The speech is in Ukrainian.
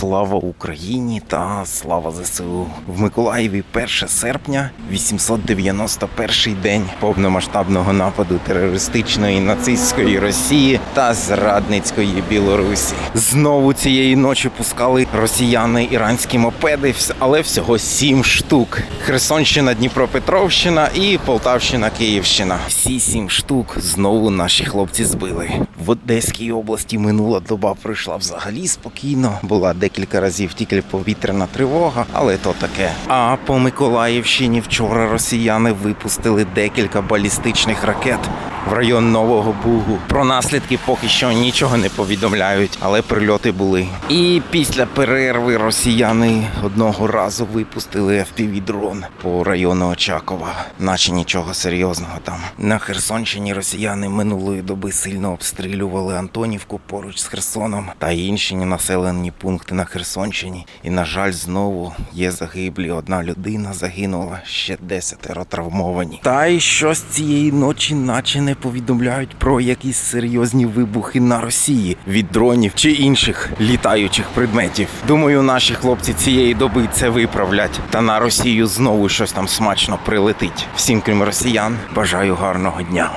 Слава Україні та слава ЗСУ в Миколаєві 1 серпня, 891 день повномасштабного нападу терористичної нацистської Росії та зрадницької Білорусі. Знову цієї ночі пускали росіяни іранські мопеди, але всього сім штук. Херсонщина, Дніпропетровщина і Полтавщина, Київщина. Всі сім штук знову наші хлопці збили. В Одеській області минула доба пройшла взагалі спокійно. Була декілька разів тільки повітряна тривога, але то таке. А по Миколаївщині вчора росіяни випустили декілька балістичних ракет в район Нового Бугу. Про наслідки поки що нічого не повідомляють, але прильоти були. І після перерви росіяни одного разу випустили FPV-дрон по району Очакова, наче нічого серйозного там. На Херсонщині росіяни минулої доби сильно обстрілювали Антонівку поруч з Херсоном та інші населені пункти на Херсонщині. І, на жаль, знову є загиблі. Одна людина загинула, ще десятеро травмовані. Та й щось цієї ночі, наче не повідомляють про якісь серйозні вибухи на Росії від дронів чи інших літаючих предметів. Думаю, наші хлопці цієї доби це виправлять. Та на Росію знову щось там смачно прилетить. Всім, крім росіян, бажаю гарного дня.